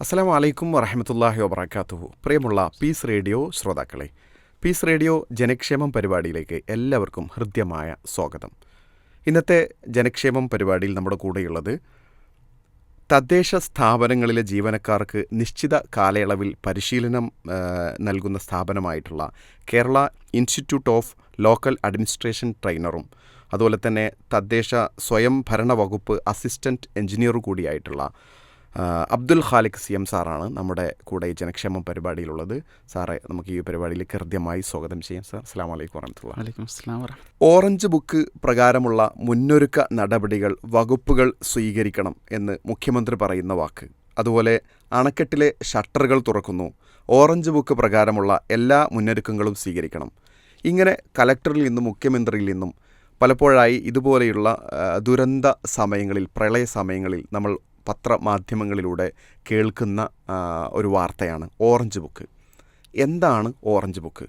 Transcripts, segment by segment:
അസ്സാം വലൈക്കും വറഹമത്തല്ലാഹി വബർക്കാത്തുഹു പ്രിയമുള്ള പീസ് റേഡിയോ ശ്രോതാക്കളെ പീസ് റേഡിയോ ജനക്ഷേമം പരിപാടിയിലേക്ക് എല്ലാവർക്കും ഹൃദ്യമായ സ്വാഗതം. ഇന്നത്തെ ജനക്ഷേമം പരിപാടിയിൽ നമ്മുടെ കൂടെയുള്ളത് തദ്ദേശ സ്ഥാപനങ്ങളിലെ ജീവനക്കാർക്ക് നിശ്ചിത കാലയളവിൽ പരിശീലനം നൽകുന്ന സ്ഥാപനമായിട്ടുള്ള Kerala institute of local administration ട്രെയിനറും അതുപോലെ തന്നെ തദ്ദേശ സ്വയംഭരണ വകുപ്പ് അസിസ്റ്റന്റ് എഞ്ചിനീയർ കൂടിയായിട്ടുള്ള അബ്ദുൽ ഖാലിഖ് സി എം സാറാണ് നമ്മുടെ കൂടെ ഈ ജനക്ഷേമം പരിപാടിയിലുള്ളത്. സാറെ നമുക്ക് ഈ പരിപാടിയിൽ കൃത്യമായി സ്വാഗതം ചെയ്യാം സാർ. അസ്സാം വലൈക്കും വറഹമത്തുള്ള വലൈക്കും അസ്ലാം. ഓറഞ്ച് ബുക്ക് പ്രകാരമുള്ള മുന്നൊരുക്ക നടപടികൾ വകുപ്പുകൾ സ്വീകരിക്കണം എന്ന് മുഖ്യമന്ത്രി പറയുന്ന വാക്ക്. അതുപോലെ അണക്കെട്ടിലെ ഷട്ടറുകൾ തുറക്കുന്നു. ഓറഞ്ച് ബുക്ക് പ്രകാരമുള്ള എല്ലാ മുന്നൊരുക്കങ്ങളും സ്വീകരിക്കണം. ഇങ്ങനെ കലക്ടറിൽ നിന്നും മുഖ്യമന്ത്രിയിൽ നിന്നും പലപ്പോഴായി ഇതുപോലെയുള്ള ദുരന്ത സമയങ്ങളിൽ പ്രളയ സമയങ്ങളിൽ നമ്മൾ പത്രമാധ്യമങ്ങളിലൂടെ കേൾക്കുന്ന ഒരു വാർത്തയാണ്. Orange book. എന്താണ് ഓറഞ്ച് ബുക്ക്?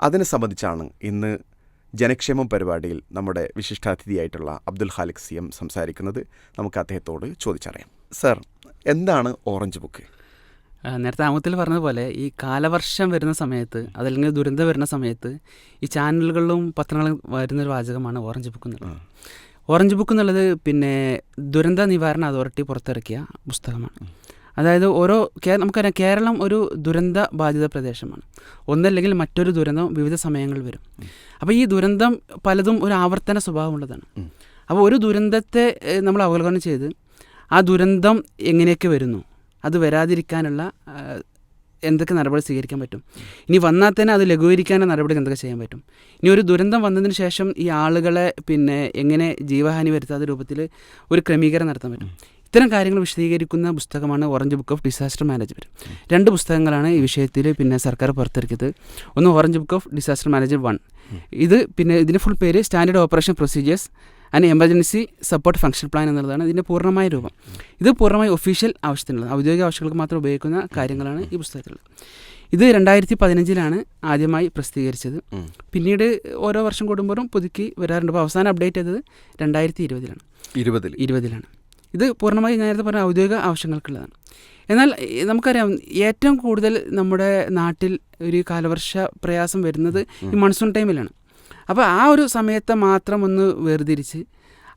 അതിനെ സംബന്ധിച്ചാണ് ഇന്ന് ജനക്ഷേമം പരിപാടിയിൽ നമ്മുടെ വിശിഷ്ടാതിഥിയായിട്ടുള്ള അബ്ദുൽ ഖാലിഖ് സി എം സംസാരിക്കുന്നത്. നമുക്ക് അദ്ദേഹത്തോട് ചോദിച്ചറിയാം. സർ എന്താണ് ഓറഞ്ച് ബുക്ക്? നേരത്തെ ആമുഖത്തിൽ പറഞ്ഞതുപോലെ ഈ കാലവർഷം വരുന്ന സമയത്ത് അതല്ലെങ്കിൽ ദുരന്തം വരുന്ന സമയത്ത് ഈ ചാനലുകളിലും പത്രങ്ങളും വരുന്നൊരു വാചകമാണ് ഓറഞ്ച് ബുക്ക് എന്നുള്ളത്. ഓറഞ്ച് ബുക്ക് എന്നുള്ളത് പിന്നെ ദുരന്ത നിവാരണ അതോറിറ്റി പുറത്തിറക്കിയ പുസ്തകമാണ്. അതായത് ഓരോ കേ നമുക്കറിയാം കേരളം ഒരു ദുരന്ത ബാധിത പ്രദേശമാണ്. ഒന്നല്ലെങ്കിൽ മറ്റൊരു ദുരന്തം വിവിധ സമയങ്ങളിൽ വരും. അപ്പോൾ ഈ ദുരന്തം പലതും ഒരു ആവർത്തന സ്വഭാവമുള്ളതാണ് അപ്പോൾ ഒരു ദുരന്തത്തെ നമ്മൾ അവലോകനം ചെയ്ത് ആ ദുരന്തം എങ്ങനെയൊക്കെ വരുന്നു? അത് വരാതിരിക്കാനുള്ള എന്തൊക്കെ നടപടി സ്വീകരിക്കാൻ പറ്റും? ഇനി വന്നാൽ തന്നെ അത് ലഘൂകരിക്കാനുള്ള നടപടി എന്തൊക്കെ ചെയ്യാൻ പറ്റും? ഇനി ഒരു ദുരന്തം വന്നതിന് ശേഷം ഈ ആളുകളെ പിന്നെ എങ്ങനെ ജീവഹാനി വരുത്താത്ത രൂപത്തിൽ ഒരു ക്രമീകരണം നടത്താൻ പറ്റും? ഇത്തരം കാര്യങ്ങൾ വിശദീകരിക്കുന്ന പുസ്തകമാണ് orange book of disaster management രണ്ട് പുസ്തകങ്ങളാണ് ഈ വിഷയത്തിൽ പിന്നെ സർക്കാർ പുറത്തിറക്കിയത്. ഒന്ന് orange book of disaster management one ഇത് പിന്നെ ഇതിന്റെ ഫുൾ പേര് standard operation procedures and emergency support function plan എന്നുള്ളതാണ് ഇതിന്റെ പൂർണമായ രൂപം. ഇത് പൂർണമായി ഒഫീഷ്യൽ ആവശ്യത്തിനുള്ളത്. ഔദ്യോഗിക ആവശ്യങ്ങൾക്ക് മാത്രം ഉപയോഗിക്കുന്ന കാര്യങ്ങളാണ് ഈ പുസ്തകത്തിലുള്ളത്. ഇത് രണ്ടായിരത്തി പതിനഞ്ചിലാണ് ആദ്യമായി പ്രസിദ്ധീകരിച്ചത്. പിന്നീട് ഓരോ വർഷം കൂടുമ്പോഴും പുതുക്കി വരാറുണ്ട്. അപ്പോൾ അവസാനം അപ്ഡേറ്റ് ചെയ്തത് രണ്ടായിരത്തി ഇരുപതിലാണ് ഇരുപതിൽ. ഇരുപതിലാണ്. ഇത് പൂർണമായി ഞാൻ നേരത്തെ പറഞ്ഞ ഔദ്യോഗിക ആവശ്യങ്ങൾക്കുള്ളതാണ്. എന്നാൽ നമുക്കറിയാം ഏറ്റവും കൂടുതൽ നമ്മുടെ നാട്ടിൽ ഒരു കാലവർഷ പ്രയാസം വരുന്നത് ഈ മൺസൂൺ ടൈമിലാണ് അപ്പോൾ ആ ഒരു സമയത്തെ മാത്രം ഒന്ന് വേർതിരിച്ച്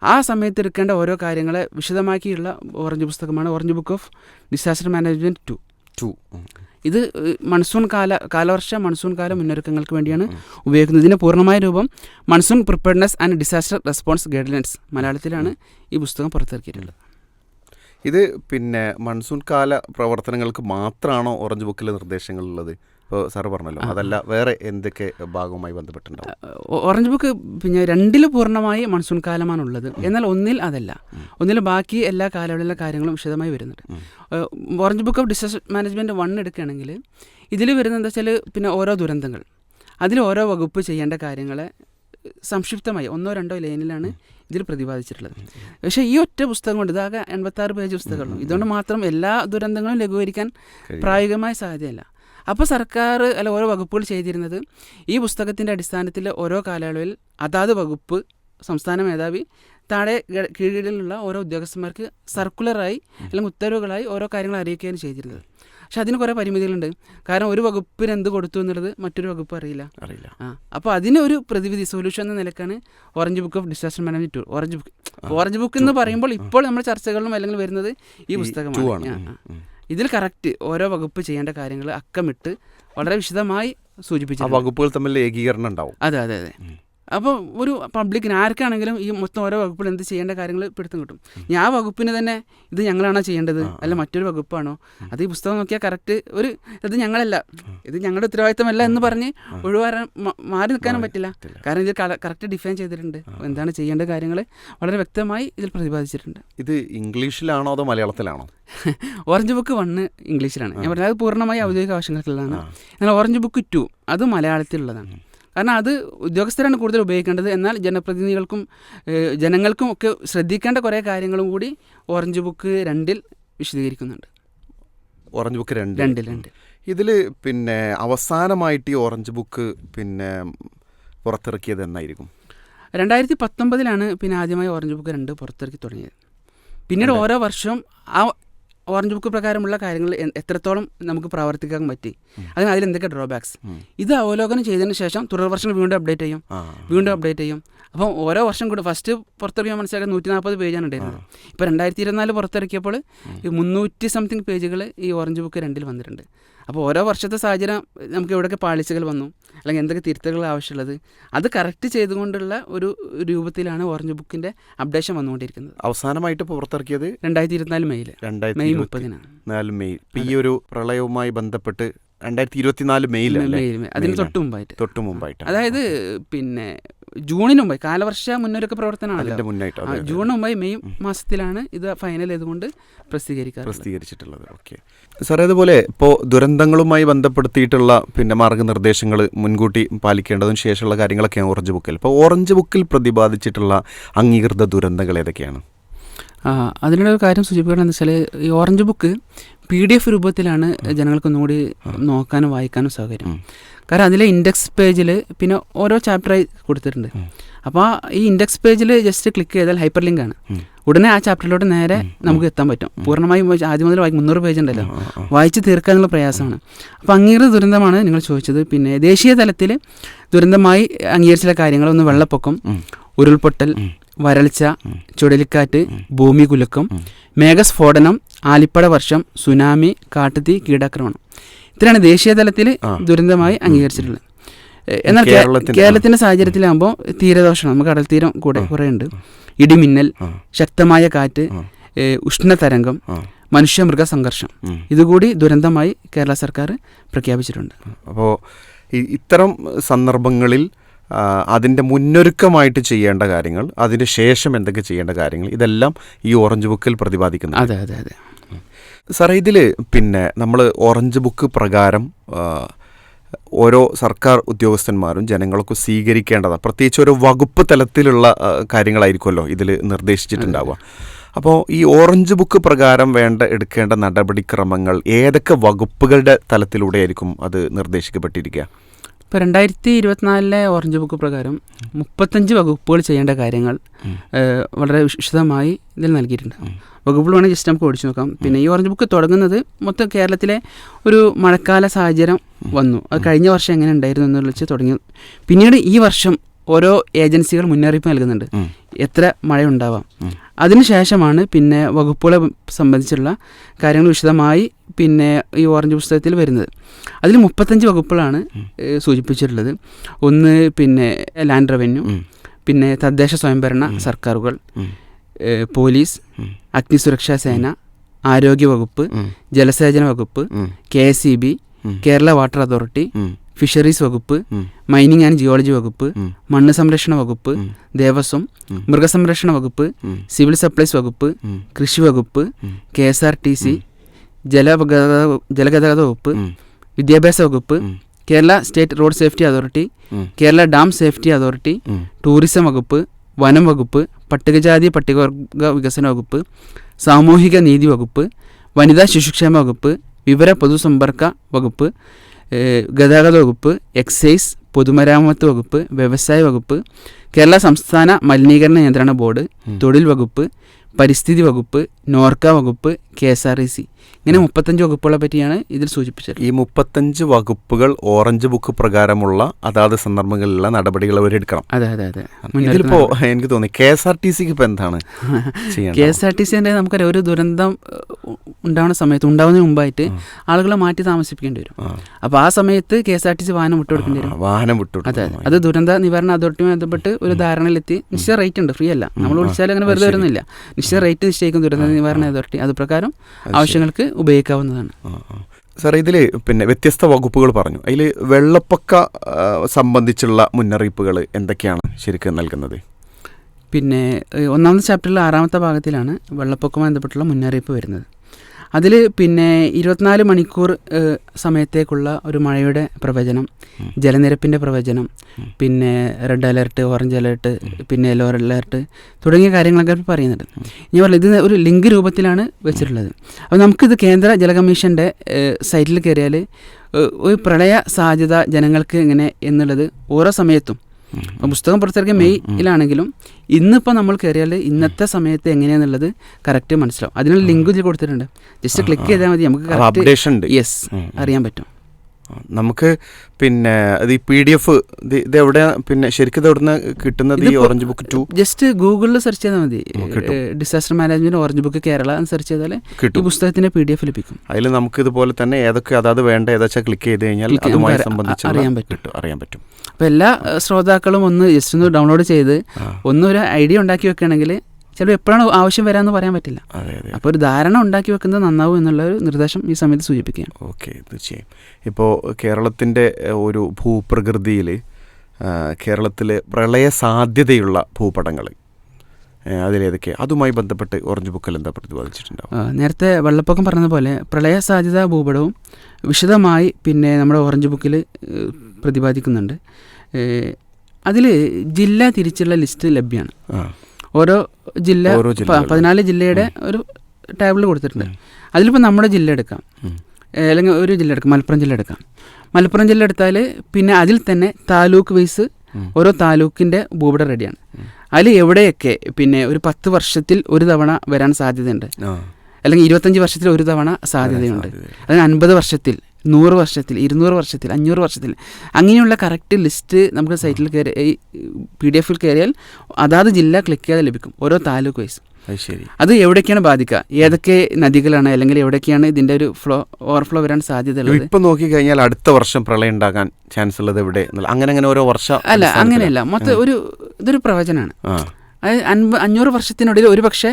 ആ സമയത്ത് എടുക്കേണ്ട ഓരോ കാര്യങ്ങളെ വിശദമാക്കിയുള്ള ഓറഞ്ച് പുസ്തകമാണ് orange book of disaster management two. Two. ഇത് മൺസൂൺ കാല കാലവർഷ മൺസൂൺ കാല മുന്നൊരുക്കങ്ങൾക്ക് വേണ്ടിയാണ് ഉപയോഗിക്കുന്നത്. ഇതിന്റെ പൂർണമായ രൂപം monsoon preparedness and disaster response guidelines മലയാളത്തിലാണ് ഈ പുസ്തകം പുറത്തിറക്കിയിട്ടുള്ളത്. ഇത് പിന്നെ മൺസൂൺ കാല പ്രവർത്തനങ്ങൾക്ക് മാത്രമാണോ ഓറഞ്ച് ബുക്കിലെ നിർദ്ദേശങ്ങളുള്ളത്? ഇപ്പോൾ സാർ പറഞ്ഞല്ലോ അതല്ല വേറെ എന്തൊക്കെ ഭാഗവുമായി ബന്ധപ്പെട്ടുണ്ടാവും ഓറഞ്ച് ബുക്ക് പിന്നെ രണ്ടിൽ പൂർണമായി മൺസൂൺ കാലമാണ് ഉള്ളത് എന്നാൽ ഒന്നിൽ അതല്ല. ഒന്നിൽ ബാക്കി എല്ലാ കാലയളവിലെ കാര്യങ്ങളും വിശദമായി വരുന്നുണ്ട്. Orange book of disaster management one എടുക്കുകയാണെങ്കിൽ ഇതിൽ വരുന്നത് എന്താ വെച്ചാൽ പിന്നെ ഓരോ ദുരന്തങ്ങൾ. അതിൽ ഓരോ വകുപ്പ് ചെയ്യേണ്ട കാര്യങ്ങളെ സംക്ഷിപ്തമായി ഒന്നോ രണ്ടോ ലൈനിലാണ് ഇതിൽ പ്രതിപാദിച്ചിട്ടുള്ളത്. പക്ഷേ ഈ ഒറ്റ പുസ്തകം കൊണ്ട് ഇതാകെ എൺപത്താറ് പേജ് പുസ്തകമുള്ളൂ. ഇതുകൊണ്ട് മാത്രം എല്ലാ ദുരന്തങ്ങളും ലഘൂകരിക്കാൻ പ്രായോഗികമായ സാധ്യതയല്ല. അപ്പോൾ സർക്കാർ അല്ല ഓരോ വകുപ്പുകൾ ചെയ്തിരുന്നത് ഈ പുസ്തകത്തിന്റെ അടിസ്ഥാനത്തിൽ ഓരോ കാലയളവിൽ അതാത് വകുപ്പ് സംസ്ഥാന മേധാവി താഴെ കീഴിലുള്ള ഓരോ ഉദ്യോഗസ്ഥന്മാർക്ക് സർക്കുലറായി അല്ലെങ്കിൽ ഉത്തരവുകളായി ഓരോ കാര്യങ്ങൾ അറിയിക്കുകയാണ് ചെയ്തിരുന്നത്. പക്ഷെ അതിന് കുറേ പരിമിതികളുണ്ട്. കാരണം ഒരു വകുപ്പിന് എന്ത് കൊടുത്തു എന്നുള്ളത് മറ്റൊരു വകുപ്പ് അറിയില്ല. അറിയില്ല. ആ അപ്പോൾ അതിന് ഒരു പ്രതിവിധി സൊല്യൂഷൻ എന്ന നിലക്കാണ് orange book of disaster management two orange book orange book എന്ന് പറയുമ്പോൾ ഇപ്പോൾ നമ്മുടെ ചർച്ചകളിലും അല്ലെങ്കിൽ വരുന്നത് ഈ പുസ്തകമാണ്. ഇതിൽ കറക്റ്റ് ഓരോ വകുപ്പ് ചെയ്യേണ്ട കാര്യങ്ങൾ അക്കമിട്ട് വളരെ വിശദമായി സൂചിപ്പിച്ചു വകുപ്പുകൾ തമ്മിൽ ഏകീകരണം ഉണ്ടാവും. അതെ അതെ അതെ. അപ്പോൾ ഒരു പബ്ലിക്കിന് ആർക്കാണെങ്കിലും ഈ മൊത്തം ഓരോ വകുപ്പിൽ എന്ത് ചെയ്യേണ്ട കാര്യങ്ങൾ പിടുത്തം കിട്ടും. ഞാൻ ആ വകുപ്പിന് തന്നെ ഇത് ഞങ്ങളാണോ ചെയ്യേണ്ടത്? അല്ല മറ്റൊരു വകുപ്പാണോ? അത് ഈ പുസ്തകം നോക്കിയാൽ കറക്റ്റ് ഒരു ഇത് ഞങ്ങളല്ല. ഇത് ഞങ്ങളുടെ ഉത്തരവാദിത്തമല്ല എന്ന് പറഞ്ഞ് ഒഴിവാറാൻ മാറി നിൽക്കാനും പറ്റില്ല. കാരണം ഇത് കറക്റ്റ് ഡിഫൈൻ ചെയ്തിട്ടുണ്ട്. എന്താണ് ചെയ്യേണ്ട കാര്യങ്ങൾ വളരെ വ്യക്തമായി ഇതിൽ പ്രതിപാദിച്ചിട്ടുണ്ട്. ഇത് ഇംഗ്ലീഷിലാണോ അതോ മലയാളത്തിലാണോ? ഓറഞ്ച് ബുക്ക് വണ്ണ് ഇംഗ്ലീഷിലാണ്. ഞാൻ പറഞ്ഞത് അത് പൂർണമായി ഔദ്യോഗിക ആവശ്യങ്ങൾക്കുള്ളതാണ്. എന്നാൽ ഓറഞ്ച് ബുക്ക് ടു അത് മലയാളത്തിലുള്ളതാണ്. കാരണം അത് ഉദ്യോഗസ്ഥരാണ് കൂടുതൽ ഉപയോഗിക്കേണ്ടത്. എന്നാൽ ജനപ്രതിനിധികൾക്കും ജനങ്ങൾക്കും ഒക്കെ ശ്രദ്ധിക്കേണ്ട കുറേ കാര്യങ്ങളും കൂടി ഓറഞ്ച് ബുക്ക് രണ്ടിൽ വിശദീകരിക്കുന്നുണ്ട്. ഓറഞ്ച് ബുക്ക് രണ്ട് രണ്ടിൽ രണ്ട് ഇതിൽ പിന്നെ അവസാനമായിട്ട് ഈ ഓറഞ്ച് ബുക്ക് പിന്നെ പുറത്തിറക്കിയത് എന്നായിരിക്കും? രണ്ടായിരത്തി പത്തൊമ്പതിലാണ് പിന്നെ ആദ്യമായി ഓറഞ്ച് ബുക്ക് രണ്ട് പുറത്തിറക്കി തുടങ്ങിയത്. പിന്നീട് ഓരോ വർഷവും ആ ഓറഞ്ച് ബുക്ക് പ്രകാരമുള്ള കാര്യങ്ങൾ എത്രത്തോളം നമുക്ക് പ്രവർത്തിക്കാൻ പറ്റി? അതിന് അതിൽ എന്തൊക്കെ ഡ്രോബാക്സ്. ഇത് അവലോകനം ചെയ്തതിന് ശേഷം തുടർ വർഷങ്ങൾ വീണ്ടും അപ്ഡേറ്റ് ചെയ്യും. വീണ്ടും അപ്ഡേറ്റ് ചെയ്യും. അപ്പം ഓരോ വർഷം കൂടി ഫസ്റ്റ് പുറത്തിറക്കിയ മനസ്സിലാക്കാൻ നൂറ്റി നാൽപ്പത് പേജാണ് ഉണ്ടായിരുന്നത്. ഇപ്പോൾ രണ്ടായിരത്തി ഇരുപത്തിനാല് പുറത്തിറക്കിയപ്പോൾ ഈ മുന്നൂറ്റി സംതിങ് പേജുകൾ ഈ ഓറഞ്ച് ബുക്ക് രണ്ടിൽ വന്നിട്ടുണ്ട്. അപ്പോൾ ഓരോ വർഷത്തെ സാഹചര്യം നമുക്ക് എവിടെയൊക്കെ പാളിച്ചകൾ വന്നു. അല്ലെങ്കിൽ എന്തൊക്കെ തിരുത്തലുകൾ ആവശ്യമുള്ളത്. അത് കറക്റ്റ് ചെയ്തുകൊണ്ടുള്ള ഒരു രൂപത്തിലാണ് ഓറഞ്ച് ബുക്കിന്റെ അപ്ഡേഷൻ വന്നുകൊണ്ടിരിക്കുന്നത്. അവസാനമായിട്ട് പുറത്തിറക്കിയത്? രണ്ടായിരത്തി ഇരുപത്തിനാല് മെയ്യിൽ മെയ് മുപ്പതിനാണ്. നാല് മെയ്. ഈ ഒരു പ്രളയവുമായി ബന്ധപ്പെട്ട് രണ്ടായിരത്തി ഇരുപത്തിനാല് മെയ്യിൽ മെയ്. അതിന്. തൊട്ട് മുമ്പായിട്ട് തൊട്ട് മുമ്പായിട്ട് അതായത് പിന്നെ ജൂണിന് മുമ്പ് കാലവർഷ മുന്നൊരുക്ക പ്രവർത്തനമാണ്. ജൂൺ മുമ്പായി മെയ് മാസത്തിലാണ് ഇത് ഫൈനൽ ചെയ്തുകൊണ്ട് പ്രസിദ്ധീകരിക്കാറുള്ളത്. പ്രസിദ്ധീകരിച്ചിട്ടുള്ളത് ഓക്കെ സാർ അതുപോലെ ഇപ്പോൾ ദുരന്തങ്ങളുമായി ബന്ധപ്പെടുത്തിയിട്ടുള്ള പിന്നെ മാർഗനിർദ്ദേശങ്ങൾ മുൻകൂട്ടി പാലിക്കേണ്ടതിന് ശേഷമുള്ള കാര്യങ്ങളൊക്കെയാണ് ഓറഞ്ച് ബുക്കിൽ ഇപ്പോൾ ഓറഞ്ച് ബുക്കിൽ പ്രതിപാദിച്ചിട്ടുള്ള അംഗീകൃത ദുരന്തങ്ങൾ ഏതൊക്കെയാണ്? അതിനുള്ള ഒരു കാര്യം സൂചിപ്പിക്കണം വെച്ചാൽ ഈ orange book P D F രൂപത്തിലാണ് ജനങ്ങൾക്ക് ഒന്നുകൂടി നോക്കാനും വായിക്കാനും സൗകര്യം. കാരണം അതിലെ ഇൻഡെക്സ് പേജിൽ പിന്നെ ഓരോ ചാപ്റ്ററായി കൊടുത്തിട്ടുണ്ട്. അപ്പോൾ ഈ ഇൻഡെക്സ് പേജിൽ ജസ്റ്റ് ക്ലിക്ക് ചെയ്താൽ ഹൈപ്പർ ലിങ്ക് ആണ്. ഉടനെ ആ ചാപ്റ്ററിലോട്ട് നേരെ നമുക്ക് എത്താൻ പറ്റും. പൂർണമായും ആദ്യം മുതൽ വായിക്കും മുന്നൂറ് പേജ് ഉണ്ടല്ലോ. വായിച്ച് തീർക്കാനുള്ള പ്രയാസമാണ്. അപ്പോൾ അംഗീകൃത ദുരന്തമാണ് നിങ്ങൾ ചോദിച്ചത്. പിന്നെ ദേശീയ തലത്തിൽ ദുരന്തമായി അംഗീകരിച്ച കാര്യങ്ങൾ ഒന്ന് വെള്ളപ്പൊക്കം ഉരുൾപൊട്ടൽ വരൾച്ച ചുഴലിക്കാറ്റ് ഭൂമി കുലുക്കം മേഘസ്ഫോടനം ആലിപ്പട വർഷം സുനാമി കാട്ടുതീ കീടാക്രമണം. ഇത്രയാണ് ദേശീയ തലത്തിൽ ദുരന്തമായി അംഗീകരിച്ചിട്ടുള്ളത്. എന്നാൽ കേരളത്തിന്റെ സാഹചര്യത്തിലാകുമ്പോൾ തീരദോഷണം നമുക്ക് കടൽ തീരം കൂടെ കുറേ ഉണ്ട് ഇടിമിന്നൽ ശക്തമായ കാറ്റ് ഉഷ്ണതരംഗം മനുഷ്യ മനുഷ്യമൃഗ സംഘർഷം ഇതുകൂടി ദുരന്തമായി കേരള സർക്കാർ പ്രഖ്യാപിച്ചിട്ടുണ്ട്. അപ്പോൾ ഇത്തരം സന്ദർഭങ്ങളിൽ അതിന്റെ മുന്നൊരുക്കമായിട്ട് ചെയ്യേണ്ട കാര്യങ്ങൾ അതിന് ശേഷം എന്തൊക്കെ ചെയ്യേണ്ട കാര്യങ്ങൾ ഇതെല്ലാം ഈ ഓറഞ്ച് ബുക്കിൽ പ്രതിപാദിക്കുന്നു അതെ അതെ അതെ. സാറേ ഇതിൽ പിന്നെ നമ്മൾ ഓറഞ്ച് ബുക്ക് പ്രകാരം ഓരോ സർക്കാർ ഉദ്യോഗസ്ഥന്മാരും ജനങ്ങൾക്കും സ്വീകരിക്കേണ്ടതാണ്. പ്രത്യേകിച്ച് ഒരു വകുപ്പ് തലത്തിലുള്ള കാര്യങ്ങളായിരിക്കുമല്ലോ ഇതിൽ നിർദ്ദേശിച്ചിട്ടുണ്ടാവുക. അപ്പോൾ ഈ ഓറഞ്ച് ബുക്ക് പ്രകാരം വേണ്ട എടുക്കേണ്ട നടപടിക്രമങ്ങൾ ഏതൊക്കെ വകുപ്പുകളുടെ തലത്തിലൂടെയായിരിക്കും അത് നിർദ്ദേശിക്കപ്പെട്ടിരിക്കുക? ഇപ്പോൾ രണ്ടായിരത്തി ഇരുപത്തിനാലിലെ ഓറഞ്ച് ബുക്ക് പ്രകാരം മുപ്പത്തഞ്ച് വകുപ്പുകൾ ചെയ്യേണ്ട കാര്യങ്ങൾ വളരെ വിശദമായി ഇതിൽ നൽകിയിട്ടുണ്ട്. വകുപ്പുകൾ വേണമെങ്കിൽ ജസ്റ്റ് നമുക്ക് ഓടിച്ചു നോക്കാം. പിന്നെ ഈ ഓറഞ്ച് ബുക്ക് തുടങ്ങുന്നത് മൊത്തം കേരളത്തിലെ ഒരു മഴക്കാല സാഹചര്യം വന്നു. അത് കഴിഞ്ഞ വർഷം എങ്ങനെ ഉണ്ടായിരുന്നു എന്ന് വെച്ച് തുടങ്ങി. പിന്നീട് ഈ വർഷം ഓരോ ഏജൻസികൾ മുന്നറിയിപ്പ് നൽകുന്നുണ്ട്. എത്ര മഴയുണ്ടാവാം. അതിനുശേഷമാണ് പിന്നെ വകുപ്പുകളെ സംബന്ധിച്ചുള്ള കാര്യങ്ങൾ വിശദമായി പിന്നെ ഈ ഓറഞ്ച് പുസ്തകത്തിൽ വരുന്നത്. അതിൽ മുപ്പത്തഞ്ച് വകുപ്പുകളാണ് സൂചിപ്പിച്ചിട്ടുള്ളത്. ഒന്ന് പിന്നെ ലാൻഡ് റവന്യൂ പിന്നെ തദ്ദേശ സ്വയംഭരണ സർക്കാരുകൾ പോലീസ്. അഗ്നിസുരക്ഷാ സേന ആരോഗ്യ വകുപ്പ് ജലസേചന വകുപ്പ്. K S E B Kerala water authority. Fisheries വകുപ്പ്. മൈനിങ് ആൻഡ് ജിയോളജി വകുപ്പ് മണ്ണ് സംരക്ഷണ വകുപ്പ്. ദേവസ്വം മൃഗസംരക്ഷണ വകുപ്പ് സിവിൽ സപ്ലൈസ് വകുപ്പ് കൃഷി വകുപ്പ്. K S R T C ജലഗതാഗത വകുപ്പ് വിദ്യാഭ്യാസ വകുപ്പ് Kerala state road safety authority Kerala dam safety authority tourism വകുപ്പ് വനം വകുപ്പ് പട്ടികജാതി പട്ടികവർഗ വികസന വകുപ്പ് സാമൂഹിക നീതി വകുപ്പ് വനിതാ ശിശുക്ഷേമ വകുപ്പ് വിവര പൊതുസമ്പർക്ക വകുപ്പ് ഗതാഗത വകുപ്പ് എക്സൈസ് പൊതുമരാമത്ത് വകുപ്പ് വ്യവസായ വകുപ്പ് കേരള സംസ്ഥാന മലിനീകരണ നിയന്ത്രണ ബോർഡ് തൊഴിൽ വകുപ്പ് പരിസ്ഥിതി വകുപ്പ് നോർക്ക വകുപ്പ് K S R E C ഇങ്ങനെ മുപ്പത്തഞ്ച് വകുപ്പുകളെ പറ്റിയാണ് ഇതിൽ സൂചിപ്പിച്ചത്. ഈ മുപ്പത്തഞ്ച് വകുപ്പുകൾ ഓറഞ്ച് ബുക്ക് പ്രകാരമുള്ള അതാത് സന്ദർഭങ്ങളിലുള്ള നടപടികൾ അവർ എടുക്കണം. അതെ അതെ അതെ. ഇതിലിപ്പോ എനിക്ക് തോന്നി കെ എസ് ആർ ടി സിക്ക് ഇപ്പൊ എന്താണ് കെ എസ് ആർ ടി സിന്റെ നമുക്കറിയാം ഒരു ദുരന്തം ഉണ്ടാവുന്ന സമയത്ത് ഉണ്ടാവുന്നതിന് മുമ്പായിട്ട് ആളുകളെ മാറ്റി താമസിപ്പിക്കേണ്ടി വരും. അപ്പോൾ ആ സമയത്ത് K S R T C വാഹനം വിട്ടുകൊടുക്കേണ്ടി വരും. വാഹനം വിട്ടു അതെ അത്. ദുരന്ത നിവാരണ അതോറിറ്റിയുമായി ബന്ധപ്പെട്ട് ഒരു ധാരണയിലെത്തി. നിശ്ചയ റേറ്റ് ഉണ്ട് ഫ്രീ അല്ല നമ്മൾ വിളിച്ചാൽ അങ്ങനെ വെറുതെ വരുന്നില്ല. നിശ്ചയ റേറ്റ് നിശ്ചയിക്കും ദുരന്ത നിവാരണ അതോറിറ്റി. അത് പ്രകാരം ആവശ്യങ്ങൾക്ക് ഉപയോഗിക്കാവുന്നതാണ്. സാർ ഇതിൽ പിന്നെ വ്യത്യസ്ത വകുപ്പുകൾ പറഞ്ഞു. അതിൽ വെള്ളപ്പൊക്ക സംബന്ധിച്ചുള്ള മുന്നറിയിപ്പുകൾ എന്തൊക്കെയാണ് ശരിക്കും നൽകുന്നത്? പിന്നെ ഒന്നാമത്തെ ചാപ്റ്ററിൽ ആറാമത്തെ ഭാഗത്തിലാണ് വെള്ളപ്പൊക്കവുമായി ബന്ധപ്പെട്ടുള്ള മുന്നറിയിപ്പ് വരുന്നത്. അതിൽ പിന്നെ ഇരുപത്തിനാല് മണിക്കൂർ സമയത്തേക്കുള്ള ഒരു മഴയുടെ പ്രവചനം ജലനിരപ്പിന്റെ പ്രവചനം പിന്നെ റെഡ് അലേർട്ട് ഓറഞ്ച് അലേർട്ട് പിന്നെ യെല്ലോ അലേർട്ട് തുടങ്ങിയ കാര്യങ്ങളൊക്കെ പറയുന്നുണ്ട്. ഞാൻ പറഞ്ഞു ഇത് ഒരു ലിങ്ക് രൂപത്തിലാണ് വെച്ചിട്ടുള്ളത്. അപ്പോൾ നമുക്കിത് കേന്ദ്ര ജല കമ്മീഷന്റെ സൈറ്റിൽ കയറിയാൽ ഒരു പ്രളയ സാധ്യത ജനങ്ങൾക്ക് എങ്ങനെ എന്നുള്ളത് ഓരോ സമയത്തും പുസ്തകം പുറത്തിറക്കിയ മെയ്യിലാണെങ്കിലും ഇന്നിപ്പോൾ നമ്മൾ കയറിയാൽ ഇന്നത്തെ സമയത്ത് എങ്ങനെയാണെന്നുള്ളത് കറക്റ്റ് മനസ്സിലാവും. അതിനുള്ള ലിങ്ക് ഇതിൽ കൊടുത്തിട്ടുണ്ട്. ജസ്റ്റ് ക്ലിക്ക് ചെയ്താൽ മതി. നമുക്ക് കറക്റ്റ് യെസ് അറിയാൻ പറ്റും. നമുക്ക് പിന്നെ അത് ഈ പി ഡി എഫ് ഇത് എവിടെ പിന്നെ ശരിക്കും ഇത് എവിടുന്ന് കിട്ടുന്നത്? ഈ ഓറഞ്ച് ബുക്ക് ടു ജസ്റ്റ് ഗൂഗിളിൽ സെർച്ച് ചെയ്താൽ മതി. Disaster management orange book Kerala എന്ന് സെർച്ച് ചെയ്താൽ ഈ പുസ്തകത്തിന്റെ പി ഡി എഫ് ലഭിക്കും. അതിൽ നമുക്ക് ഇതുപോലെ തന്നെ ഏതൊക്കെ അതാത് വേണ്ട ഏതാച്ചാ ക്ലിക്ക് ചെയ്ത് കഴിഞ്ഞാൽ അതുമായി സംബന്ധിച്ച് അറിയാൻ പറ്റും. അറിയാൻ പറ്റും. അപ്പോൾ എല്ലാ ശ്രോതാക്കളും ഒന്ന് ജസ്റ്റ് ഒന്ന് ഡൗൺലോഡ് ചെയ്ത് ഒന്ന് ഒരു ഐഡിയ ഉണ്ടാക്കി വെക്കുകയാണെങ്കിൽ ചിലപ്പോൾ എപ്പോഴാണ് ആവശ്യം വരാമെന്ന് പറയാൻ പറ്റില്ല. അപ്പോൾ ഒരു ധാരണ ഉണ്ടാക്കി വെക്കുന്നത് നന്നാവും എന്നുള്ള ഒരു നിർദ്ദേശം ഈ സമയത്ത് സൂചിപ്പിക്കുകയാണ്. ഓക്കെ തീർച്ചയായും. ഇപ്പോൾ കേരളത്തിന്റെ ഒരു ഭൂപ്രകൃതിയിൽ കേരളത്തിലെ പ്രളയ സാധ്യതയുള്ള ഭൂപടങ്ങൾ അതിലേതൊക്കെ? അതുമായി ബന്ധപ്പെട്ട് ഓറഞ്ച് ബുക്കിൽ എന്താ പ്രതിപാദിച്ചിട്ടുണ്ടാവും നേരത്തെ വെള്ളപ്പൊക്കം പറഞ്ഞതുപോലെ പ്രളയ സാധ്യത ഭൂപടവും വിശദമായി പിന്നെ നമ്മുടെ ഓറഞ്ച് ബുക്കിൽ പ്രതിപാദിക്കുന്നുണ്ട്. അതിൽ ജില്ല തിരിച്ചുള്ള ലിസ്റ്റ് ലഭ്യമാണ് ഓരോ ജില്ല. പതിനാല് ജില്ലയുടെ ഒരു ടേബിൾ കൊടുത്തിട്ടുണ്ട്. അതിലിപ്പോൾ നമ്മുടെ ജില്ല എടുക്കാം. അല്ലെങ്കിൽ ഒരു ജില്ല എടുക്കാം. മലപ്പുറം ജില്ല എടുക്കാം. മലപ്പുറം ജില്ല എടുത്താൽ പിന്നെ അതിൽ തന്നെ താലൂക്ക് വൈസ് ഓരോ താലൂക്കിന്റെ ഭൂപടം റെഡിയാണ്. അതിൽ എവിടെയൊക്കെ പിന്നെ ഒരു പത്ത് വർഷത്തിൽ ഒരു തവണ വരാൻ സാധ്യതയുണ്ട്? അല്ലെങ്കിൽ ഇരുപത്തഞ്ച് വർഷത്തിൽ ഒരു തവണ സാധ്യതയുണ്ട്? സാധ്യതയുണ്ട്. അതിന് അൻപത് വർഷത്തിൽ നൂറ് വർഷത്തിൽ ഇരുന്നൂറ് വർഷത്തിൽ അഞ്ഞൂറ് വർഷത്തിൽ. അങ്ങനെയുള്ള കറക്റ്റ് ലിസ്റ്റ് നമുക്ക് സൈറ്റിൽ കയറി ഈ പി ഡി എഫിൽ കയറിയാൽ അതാത് ജില്ല ക്ലിക്ക് ചെയ്താൽ ലഭിക്കും ഓരോ താലൂക്ക് വൈസ് അത് ശരി. അത് എവിടേക്കാണ് ബാധിക്കുക? ഏതൊക്കെ നദികളാണ് അല്ലെങ്കിൽ എവിടേക്കാണ് ഇതിന്റെ ഒരു ഫ്ലോ ഓവർഫ്ലോ വരാൻ സാധ്യത ഇപ്പൊ നോക്കി കഴിഞ്ഞാൽ അടുത്ത വർഷം പ്രളയം ഉണ്ടാകാൻ ചാൻസ് ഉള്ളത് എവിടെ? അങ്ങനെ അങ്ങനെ ഓരോ വർഷം അല്ല? അങ്ങനെയല്ല. മൊത്തം ഒരു ഇതൊരു പ്രവചനമാണ്. അതായത് അഞ്ഞൂറ് വർഷത്തിനുള്ളിൽ ഒരു പക്ഷേ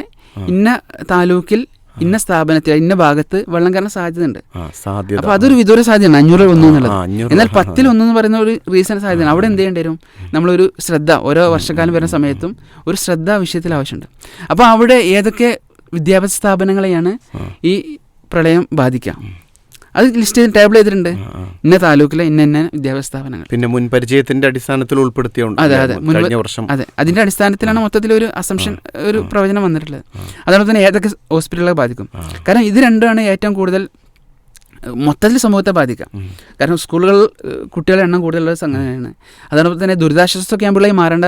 ഇന്ന താലൂക്കിൽ ഇന്ന സ്ഥാപനത്തിൽ ഇന്ന ഭാഗത്ത് വെള്ളം കയറാൻ സാധ്യതയുണ്ട്. അപ്പൊ അതൊരു വിദൂര സാധ്യതയാണ്. അഞ്ഞൂറ് ഒന്ന് എന്നുള്ളത്. എന്നാൽ പത്തിൽ പത്തിൽ ഒന്നെന്ന് പറയുന്ന ഒരു റീസൺ സാധ്യതയാണ് അവിടെ എന്ത് ചെയ്യേണ്ടി വരും? നമ്മളൊരു ശ്രദ്ധ ഓരോ വർഷക്കാലം വരുന്ന സമയത്തും ഒരു ശ്രദ്ധ വിഷയത്തിൽ ആവശ്യമുണ്ട്. അപ്പോൾ അവിടെ ഏതൊക്കെ വിദ്യാഭ്യാസ സ്ഥാപനങ്ങളെയാണ് ഈ പ്രളയം ബാധിക്കുക? അത് ലിസ്റ്റ് ചെയ്ത് ടേബിൾ ചെയ്തിട്ടുണ്ട്. ഇന്ന താലൂക്കിലെ ഇന്ന ഇന്ന വിദ്യാഭ്യാസ സ്ഥാപനങ്ങൾ പിന്നെ മുൻ പരിചയത്തിന്റെ അടിസ്ഥാനത്തിൽ ഉൾപ്പെടുത്തിയുണ്ട്. അതെ, അതെ. കഴിഞ്ഞ വർഷം. അതെ. അതിന്റെ അടിസ്ഥാനത്തിലാണ് മൊത്തത്തിൽ ഒരു അസംഷൻ ഒരു പ്രവചനം വന്നിട്ടുള്ളത്. അതുപോലെ തന്നെ ഏതൊക്കെ ഹോസ്പിറ്റലുകളെ ബാധിക്കും? കാരണം ഇത് രണ്ടാണ് ഏറ്റവും കൂടുതൽ മൊത്തത്തിൽ സമൂഹത്തെ ബാധിക്കാം. കാരണം സ്കൂളുകൾ കുട്ടികളുടെ എണ്ണം കൂടുതലുള്ള സംഗതിയാണ് അതോടൊപ്പം തന്നെ ദുരിതാശ്വാസ ക്യാമ്പുകളായി മാറേണ്ട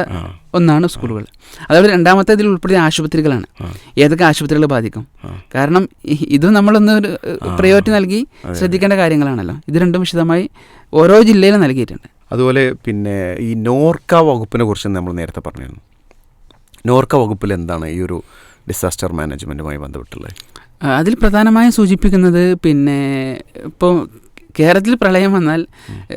ഒന്നാണ് സ്കൂളുകൾ. അതേപോലെ രണ്ടാമത്തെ ഇതിൽ ഉൾപ്പെടുത്തിയ ആശുപത്രികളാണ്. ഏതൊക്കെ ആശുപത്രികൾ ബാധിക്കും? കാരണം ഇതും നമ്മളൊന്ന് ഒരു പ്രയോറിറ്റി നൽകി ശ്രദ്ധിക്കേണ്ട കാര്യങ്ങളാണല്ലോ. ഇത് രണ്ടും വിശദമായി ഓരോ ജില്ലയിലും നൽകിയിട്ടുണ്ട്. അതുപോലെ പിന്നെ ഈ നോർക്ക വകുപ്പിനെ കുറിച്ച് നമ്മൾ നേരത്തെ പറഞ്ഞിരുന്നു. നോർക്ക വകുപ്പിൽ എന്താണ് ഈ ഒരു ഡിസാസ്റ്റർ മാനേജ്മെന്റുമായി ബന്ധപ്പെട്ടുള്ളത്? അതിൽ പ്രധാനമായും സൂചിപ്പിക്കുന്നത് പിന്നെ ഇപ്പോൾ കേരളത്തിൽ പ്രളയം വന്നാൽ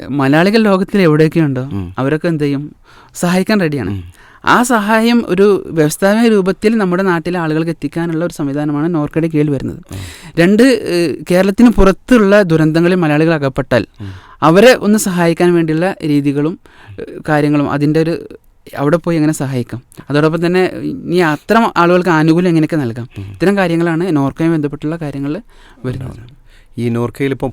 മലയാളികൾ ലോകത്തിൽ എവിടെയൊക്കെയുണ്ടോ ഉണ്ടോ അവരൊക്കെ എന്ത് ചെയ്യും? സഹായിക്കാൻ റെഡിയാണ്. ആ സഹായം ഒരു വ്യവസ്ഥാപിക രൂപത്തിൽ നമ്മുടെ നാട്ടിലെ ആളുകൾക്ക് എത്തിക്കാനുള്ള ഒരു സംവിധാനമാണ് നോർക്കയുടെ കീഴിൽ വരുന്നത്. രണ്ട് കേരളത്തിന് പുറത്തുള്ള ദുരന്തങ്ങളിൽ മലയാളികൾ അകപ്പെട്ടാൽ അവരെ ഒന്ന് സഹായിക്കാൻ വേണ്ടിയുള്ള രീതികളും കാര്യങ്ങളും അതിന്റെ ഒരു അവിടെ പോയി എങ്ങനെ സഹായിക്കാം? അതോടൊപ്പം തന്നെ ഇനി അത്തരം ആളുകൾക്ക് ആനുകൂല്യം എങ്ങനെയൊക്കെ നൽകാം? ഇത്തരം കാര്യങ്ങളാണ് നോർക്കയുമായി ബന്ധപ്പെട്ടുള്ള കാര്യങ്ങൾ വരുന്നത്. ഈ നോർക്കയിൽ ഇപ്പം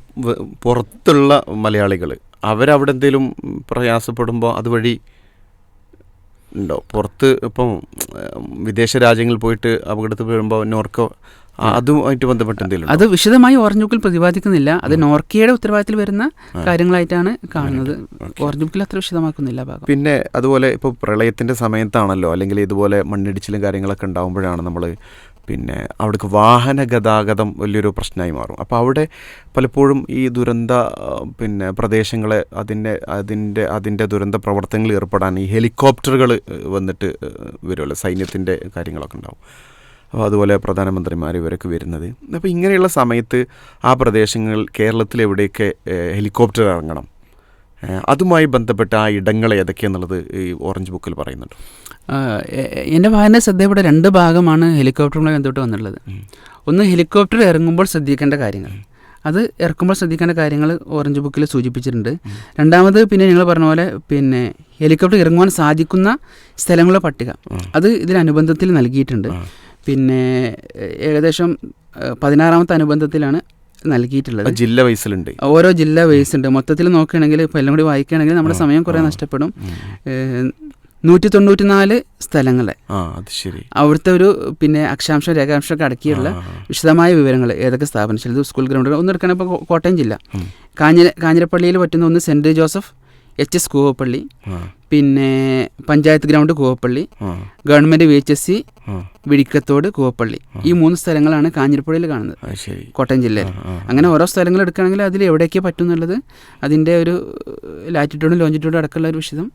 പുറത്തുള്ള മലയാളികൾ അവരവിടെ എന്തെങ്കിലും പ്രയാസപ്പെടുമ്പോൾ അതുവഴി ഉണ്ടോ? പുറത്ത് ഇപ്പം വിദേശ രാജ്യങ്ങളിൽ പോയിട്ട് അപകടത്തിൽ വരുമ്പോൾ നോർക്ക അതുമായിട്ട് ബന്ധപ്പെട്ട് എന്തെങ്കിലും അത് വിശദമായി ഓറഞ്ച് ബുക്കിൽ പ്രതിപാദിക്കുന്നില്ല. അത് നോർക്കിയുടെ ഉത്തരവാദിത്തത്തിൽ വരുന്ന കാര്യങ്ങളായിട്ടാണ് കാണുന്നത്. ഓറഞ്ച് ബുക്കിൽ അത്ര വിശദമാക്കുന്നില്ല ഭാഗം. പിന്നെ അതുപോലെ ഇപ്പോൾ പ്രളയത്തിന്റെ സമയത്താണല്ലോ അല്ലെങ്കിൽ ഇതുപോലെ മണ്ണിടിച്ചിലും കാര്യങ്ങളൊക്കെ ഉണ്ടാകുമ്പോഴാണ് നമ്മൾ പിന്നെ അവിടേക്ക് വാഹന ഗതാഗതം വലിയൊരു പ്രശ്നമായി മാറും. അപ്പോൾ അവിടെ പലപ്പോഴും ഈ ദുരന്ത പിന്നെ പ്രദേശങ്ങളെ അതിന്റെ അതിന്റെ അതിന്റെ ദുരന്ത പ്രവർത്തനങ്ങളിൽ ഏർപ്പെടാൻ ഈ ഹെലികോപ്റ്ററുകൾ വന്നിട്ട് വരുമല്ലോ സൈന്യത്തിന്റെ കാര്യങ്ങളൊക്കെ ഉണ്ടാവും. അതുപോലെ പ്രധാനമന്ത്രിമാർ ഇവരൊക്കെ വരുന്നത്. അപ്പോൾ ഇങ്ങനെയുള്ള സമയത്ത് ആ പ്രദേശങ്ങൾ കേരളത്തിൽ എവിടെയൊക്കെ ഹെലികോപ്റ്റർ ഇറങ്ങണം അതുമായി ബന്ധപ്പെട്ട ആ ഇടങ്ങൾ ഏതൊക്കെയാന്നുള്ളത് ഈ ഓറഞ്ച് ബുക്കിൽ പറയുന്നുണ്ട്. എന്റെ വായന ശ്രദ്ധയുടെ രണ്ട് ഭാഗമാണ് ഹെലികോപ്റ്ററുമായി ബന്ധപ്പെട്ട് വന്നിട്ടുള്ളത്. ഒന്ന് ഹെലികോപ്റ്റർ ഇറങ്ങുമ്പോൾ ശ്രദ്ധിക്കേണ്ട കാര്യങ്ങൾ. അത് ഇറക്കുമ്പോൾ ശ്രദ്ധിക്കേണ്ട കാര്യങ്ങൾ ഓറഞ്ച് ബുക്കിൽ സൂചിപ്പിച്ചിട്ടുണ്ട്. രണ്ടാമത് പിന്നെ നിങ്ങൾ പറഞ്ഞ പോലെ പിന്നെ ഹെലികോപ്റ്റർ ഇറങ്ങുവാൻ സാധിക്കുന്ന സ്ഥലങ്ങളുടെ പട്ടിക. അത് ഇതിനനുബന്ധത്തിൽ നൽകിയിട്ടുണ്ട്. പിന്നെ ഏകദേശം പതിനാറാമത്തെ അനുബന്ധത്തിലാണ് നൽകിയിട്ടുള്ളത്. ജില്ല വൈസിലുണ്ട്. ഓരോ ജില്ല വൈസുണ്ട്. ഉണ്ട് മൊത്തത്തിൽ നോക്കുകയാണെങ്കിൽ ഇപ്പോൾ എല്ലാം കൂടി വായിക്കുകയാണെങ്കിൽ നമ്മുടെ സമയം കുറേ നഷ്ടപ്പെടും. നൂറ്റി തൊണ്ണൂറ്റി നാല് സ്ഥലങ്ങളെ. അവിടുത്തെ ഒരു പിന്നെ അക്ഷാംശ രേഖാംശം ഒക്കെ അടക്കിയുള്ള. വിശദമായ വിവരങ്ങൾ ഏതൊക്കെ സ്ഥാപനം ചിലത് സ്കൂൾ ഗ്രൗണ്ടുകൾ ഒന്ന് എടുക്കണം ഇപ്പോൾ കോട്ടയം ജില്ല. കാഞ്ഞ കാഞ്ഞിര കാഞ്ഞിരപ്പള്ളിയിൽ പറ്റുന്ന ഒന്ന് Saint Joseph H S Koovappally. പിന്നെ panchayat ground Koovappally government V H S C Vizhikkathodu Koovappally ഈ മൂന്ന് സ്ഥലങ്ങളാണ് കാഞ്ഞിരപ്പുഴയിൽ കാണുന്നത്. കോട്ടയം ജില്ലയിൽ. അങ്ങനെ ഓരോ സ്ഥലങ്ങൾ എടുക്കുകയാണെങ്കിൽ അതിൽ എവിടെയൊക്കെ പറ്റും എന്നുള്ളത് അതിന്റെ ഒരു ലാറ്റിറ്റ്യൂഡും ലോഞ്ചിറ്റ്യൂഡും അടക്കമുള്ള ഒരു വിശദം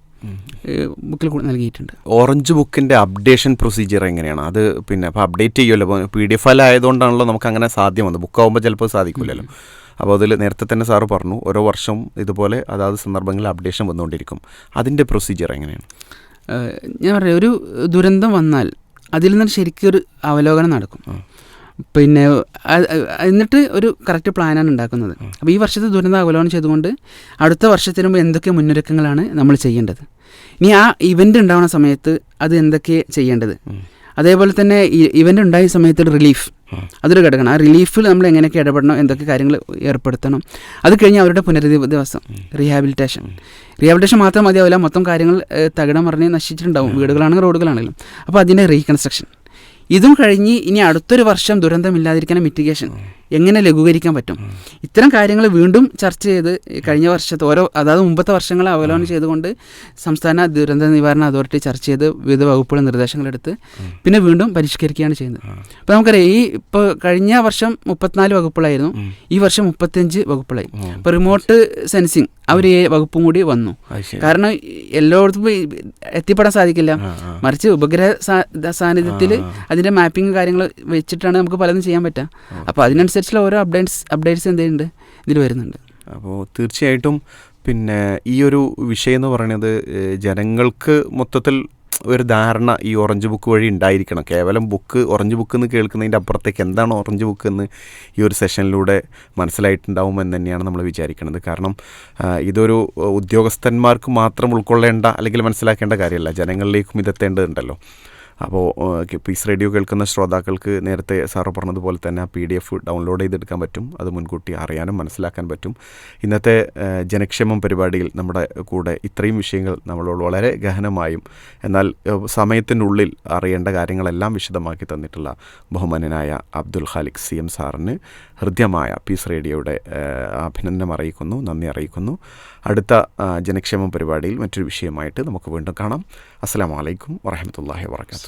ബുക്കിൽ നൽകിയിട്ടുണ്ട്. ഓറഞ്ച് ബുക്കിന്റെ അപ്ഡേഷൻ പ്രൊസീജിയർ എങ്ങനെയാണ്? അത് പിന്നെ അപ്പോൾ അപ്ഡേറ്റ് ചെയ്യുമല്ലോ? പി ഡി എഫ് ആയതുകൊണ്ടാണല്ലോ നമുക്ക് അങ്ങനെ സാധ്യമാകുന്നത് ബുക്ക് ബുക്കാവുമ്പോൾ ചിലപ്പോൾ സാധിക്കില്ലല്ലോ അപ്പോൾ അതിൽ നേരത്തെ തന്നെ സാറ് പറഞ്ഞു ഓരോ വർഷം ഇതുപോലെ അതാത് സന്ദർഭങ്ങളിൽ അപ്ഡേഷൻ വന്നുകൊണ്ടിരിക്കും. അതിന്റെ പ്രൊസീജിയർ എങ്ങനെയാണ്? ഞാൻ പറയാം ഒരു ദുരന്തം വന്നാൽ അതിൽ നിന്ന് ശരിക്കും ഒരു അവലോകനം നടക്കും. പിന്നെ എന്നിട്ട് ഒരു കറക്റ്റ് പ്ലാനാണ് ഉണ്ടാക്കുന്നത്. അപ്പോൾ ഈ വർഷത്തെ ദുരന്തം അവലോകനം ചെയ്തുകൊണ്ട് അടുത്ത വർഷത്തിന് മുമ്പ് എന്തൊക്കെ മുന്നൊരുക്കങ്ങളാണ് നമ്മൾ ചെയ്യേണ്ടത്? ഇനി ആ ഇവന്റ് ഉണ്ടാവുന്ന സമയത്ത് അത് എന്തൊക്കെ ചെയ്യേണ്ടത്? അതേപോലെ തന്നെ ഇവന്റ് ഉണ്ടായ സമയത്ത് റിലീഫ് അതൊരു ഘടകമാണ്. ആ റിലീഫിൽ നമ്മൾ എങ്ങനെയൊക്കെ ഇടപെടണം എന്തൊക്കെ കാര്യങ്ങൾ ഏർപ്പെടുത്തണം അത് കഴിഞ്ഞ് അവരുടെ പുനരധിവാസം റീഹാബിലിറ്റേഷൻ റീഹാബിലിറ്റേഷൻ മാത്രം മതിയാവില്ല. മൊത്തം കാര്യങ്ങൾ തകിടം മറിഞ്ഞ് നശിച്ചിട്ടുണ്ടാവും. വീടുകളാണെങ്കിലും റോഡുകളാണെങ്കിലും. അപ്പോൾ അതിന്റെ റീകൺസ്ട്രക്ഷൻ ഇതും കഴിഞ്ഞ് ഇനി അടുത്തൊരു വർഷം ദുരന്തമില്ലാതിരിക്കാൻ മിറ്റിഗേഷൻ എങ്ങനെ ലഘൂകരിക്കാൻ പറ്റും? ഇത്തരം കാര്യങ്ങൾ വീണ്ടും ചർച്ച ചെയ്ത് കഴിഞ്ഞ വർഷത്തെ ഓരോ അതായത് മുമ്പത്തെ വർഷങ്ങളെ അവലോകനം ചെയ്തുകൊണ്ട് സംസ്ഥാന ദുരന്ത നിവാരണ അതോറിറ്റി ചർച്ച ചെയ്ത് വിവിധ വകുപ്പുകൾ നിർദ്ദേശങ്ങളെടുത്ത് പിന്നെ വീണ്ടും പരിഷ്കരിക്കുകയാണ് ചെയ്യുന്നത്. അപ്പോൾ നമുക്കറിയാം ഈ ഇപ്പോൾ കഴിഞ്ഞ വർഷം മുപ്പത്തിനാല് വകുപ്പുകളായിരുന്നു ഈ വർഷം മുപ്പത്തിയഞ്ച് വകുപ്പുകളായി. അപ്പോൾ റിമോട്ട് സെൻസിങ് അവർ ഈ വകുപ്പും കൂടി വന്നു. കാരണം എല്ലായിടത്തും എത്തിപ്പെടാൻ സാധിക്കില്ല. ആ, ആ. മറിച്ച് ഉപഗ്രഹ സാന്നിധ്യത്തിൽ അതിന്റെ മാപ്പിംഗ് കാര്യങ്ങൾ വെച്ചിട്ടാണ് നമുക്ക് പലതും ചെയ്യാൻ പറ്റുക. അപ്പോൾ അതിനനുസരിച്ചുള്ള ഓരോ അപ്ഡേറ്റ്സ് അപ്ഡേറ്റ്സ് എന്തെയുണ്ട് ഇതിൽ വരുന്നുണ്ട്. അപ്പോൾ തീർച്ചയായിട്ടും പിന്നെ ഈ ഒരു വിഷയം എന്ന് പറയുന്നത് ജനങ്ങൾക്ക് മൊത്തത്തിൽ ഒരു ധാരണ ഈ ഓറഞ്ച് ബുക്ക് വഴി ഉണ്ടായിരിക്കണം. കേവലം ബുക്ക് ഓറഞ്ച് ബുക്ക് എന്ന് കേൾക്കുന്നതിന്റെ അപ്പുറത്തേക്ക് എന്താണ് ഓറഞ്ച് ബുക്ക് എന്ന് ഈ ഒരു സെഷനിലൂടെ മനസ്സിലായിട്ടുണ്ടാവും എന്ന് തന്നെയാണ് നമ്മൾ വിചാരിക്കുന്നത്. കാരണം ഇതൊരു ഉദ്യോഗസ്ഥന്മാർക്ക് മാത്രം ഉൾക്കൊള്ളേണ്ട അല്ലെങ്കിൽ മനസ്സിലാക്കേണ്ട കാര്യമല്ല. ജനങ്ങളിലേക്കും ഇതെത്തേണ്ടതുണ്ടല്ലോ അപ്പോൾ പീസ് റേഡിയോ കേൾക്കുന്ന ശ്രോതാക്കൾക്ക് നേരത്തെ സാറ് പറഞ്ഞതുപോലെ തന്നെ ആ പി ഡി എഫ് ഡൗൺലോഡ് ചെയ്തെടുക്കാൻ പറ്റും. അത് മുൻകൂട്ടി അറിയാനും മനസ്സിലാക്കാൻ പറ്റും. ഇന്നത്തെ ജനക്ഷേമം പരിപാടിയിൽ നമ്മുടെ കൂടെ ഇത്രയും വിഷയങ്ങൾ നമ്മളോട് വളരെ ഗഹനമായും എന്നാൽ സമയത്തിനുള്ളിൽ അറിയേണ്ട കാര്യങ്ങളെല്ലാം വിശദമാക്കി തന്നിട്ടുള്ള ബഹുമാനനായ അബ്ദുൽ ഖാലിഖ് സി എം സാറിന് ഹൃദ്യമായ പീസ് റേഡിയോയുടെ അഭിനന്ദനം അറിയിക്കുന്നു നന്ദി അറിയിക്കുന്നു. അടുത്ത ജനക്ഷേമം പരിപാടിയിൽ മറ്റൊരു വിഷയമായിട്ട് നമുക്ക് വീണ്ടും കാണാം. അസ്സാം വലൈക്കും വറഹമത്തല്ലാഹി വാത്തു